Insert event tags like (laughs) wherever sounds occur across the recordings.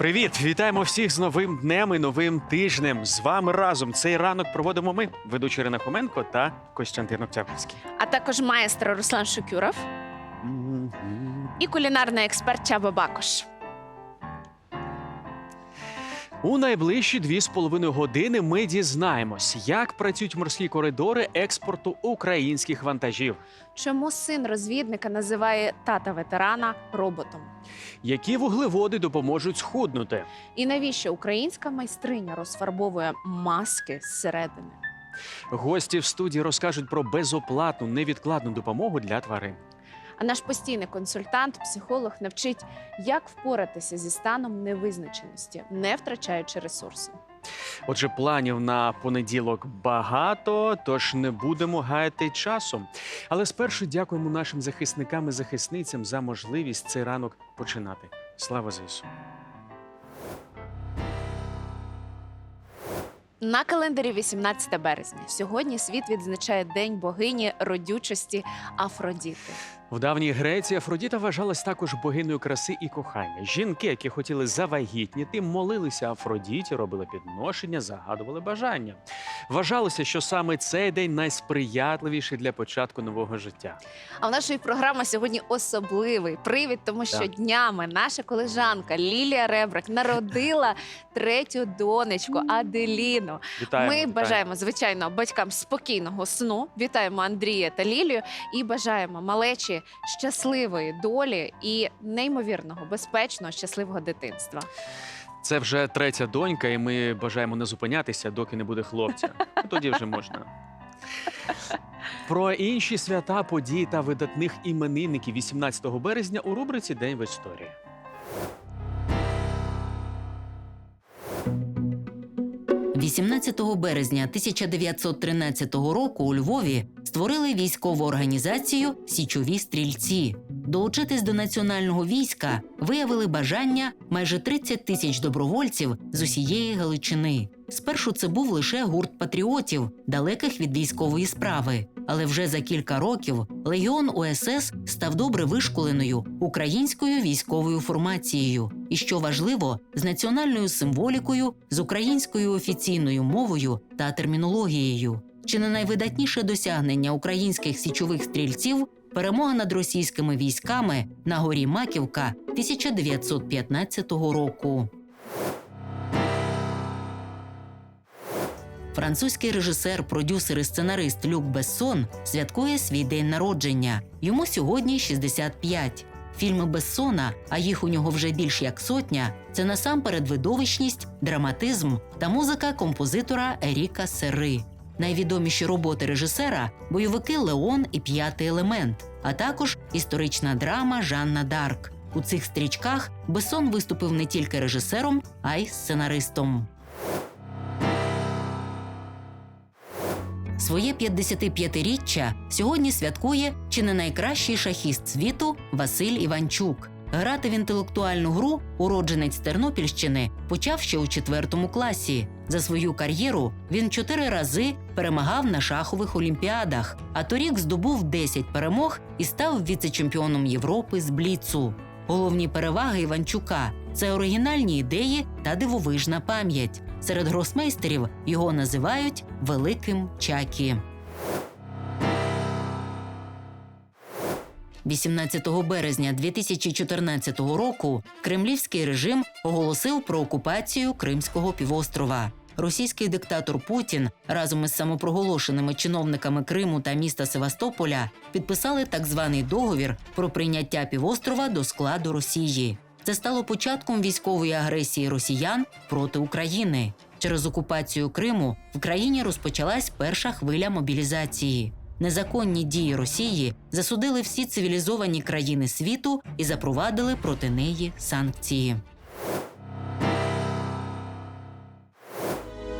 Привіт! Вітаємо всіх з новим днем і новим тижнем. З вами разом цей ранок проводимо ми, ведучий Ірина Хоменко та Костянтин Октябрьський. а також маестро Руслан Шукюров і кулінарний експерт Чаба Бакош. У найближчі дві з половиною години ми дізнаємось, як працюють морські коридори експорту українських вантажів, Чому син розвідника називає тата ветерана роботом? які вуглеводи допоможуть схуднути. І навіщо українська майстриня розфарбовує маски зсередини? Гості в студії розкажуть про безоплатну невідкладну допомогу для тварин. А наш постійний консультант, психолог, навчить, як впоратися зі станом невизначеності, не втрачаючи ресурси. Отже, планів на понеділок багато, тож не будемо гаяти часу. Але спершу дякуємо нашим захисникам і захисницям за можливість цей ранок починати. Слава ЗСУ! На календарі 18 березня. Сьогодні світ відзначає День богині родючості Афродіти. В давній Греції Афродіта вважалась також богинею краси і кохання. Жінки, які хотіли завагітніти, молилися Афродіті, робили підношення, загадували бажання. Вважалося, що саме цей день найсприятливіший для початку нового життя. А в нашої програми сьогодні особливий привід, тому що Так. днями наша колежанка Лілія Ребрак народила (laughs) третю донечку Аделіну. Вітаємо! Ми вітаємо. бажаємо, звичайно, батькам спокійного сну. Вітаємо Андрія та Лілію і бажаємо малечі щасливої долі і неймовірного, безпечного, щасливого дитинства. Це вже третя донька, і ми бажаємо не зупинятися, доки не буде хлопця. Ну, Тоді вже можна. Про інші свята, події та видатних іменинників 18 березня у рубриці День в історії. – 18 березня 1913 року у Львові створили військову організацію Січові стрільці. Долучитись до національного війська виявили бажання майже 30 тисяч добровольців з усієї Галичини. Спершу це був лише гурт патріотів, далеких від військової справи. Але вже за кілька років легіон УСС став добре вишколеною українською військовою формацією, і що важливо, з національною символікою, з українською офіційною мовою та термінологією. Чи не найвидатніше досягнення українських січових стрільців перемога над російськими військами на горі Маківка 1915 року. Французький режисер, продюсер і сценарист Люк Бессон святкує свій день народження. Йому сьогодні 65. Фільми Бессона, а їх у нього вже більш як сотня, це насамперед видовищність, драматизм та музика композитора Еріка Сери. Найвідоміші роботи режисера бойовики Леон і П'ятий елемент, а також історична драма Жанна Дарк. У цих стрічках Бессон виступив не тільки режисером, а й сценаристом. Своє 55-річчя сьогодні святкує чи не найкращий шахіст світу Василь Іванчук. Грати в інтелектуальну гру уродженець Тернопільщини почав ще у четвертому класі. За свою кар'єру він чотири рази перемагав на шахових олімпіадах, а торік здобув 10 перемог і став віце-чемпіоном Європи з бліцу. Головні переваги Іванчука це оригінальні ідеї та дивовижна пам'ять. Серед гросмейстерів його називають Великим Чакі. 18 березня 2014 року кремлівський режим оголосив про окупацію Кримського півострова. Російський диктатор Путін разом із самопроголошеними чиновниками Криму та міста Севастополя підписали так званий договір про прийняття півострова до складу Росії. Це стало початком військової агресії росіян проти України. Через окупацію Криму в країні розпочалась перша хвиля мобілізації. Незаконні дії Росії засудили всі цивілізовані країни світу і запровадили проти неї санкції.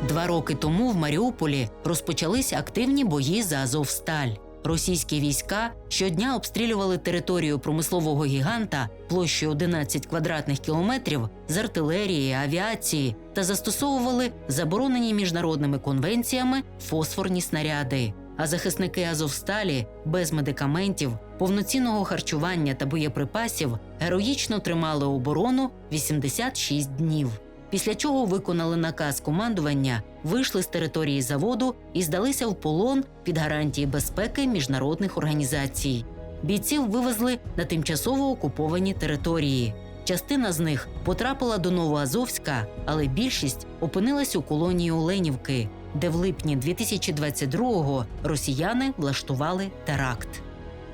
Два роки тому в Маріуполі розпочались активні бої за Азовсталь. Російські війська щодня обстрілювали територію промислового гіганта площею 11 квадратних кілометрів з артилерії, авіації та застосовували заборонені міжнародними конвенціями фосфорні снаряди. А захисники Азовсталі без медикаментів, повноцінного харчування та боєприпасів героїчно тримали оборону 86 днів. Після чого виконали наказ командування, вийшли з території заводу і здалися в полон під гарантії безпеки міжнародних організацій. Бійців вивезли на тимчасово окуповані території. Частина з них потрапила до Новоазовська, але більшість опинилась у колонії Оленівки, де в липні 2022-го росіяни влаштували теракт.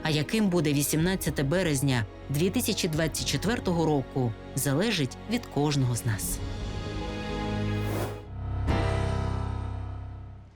А яким буде 18 березня 2024 року, залежить від кожного з нас.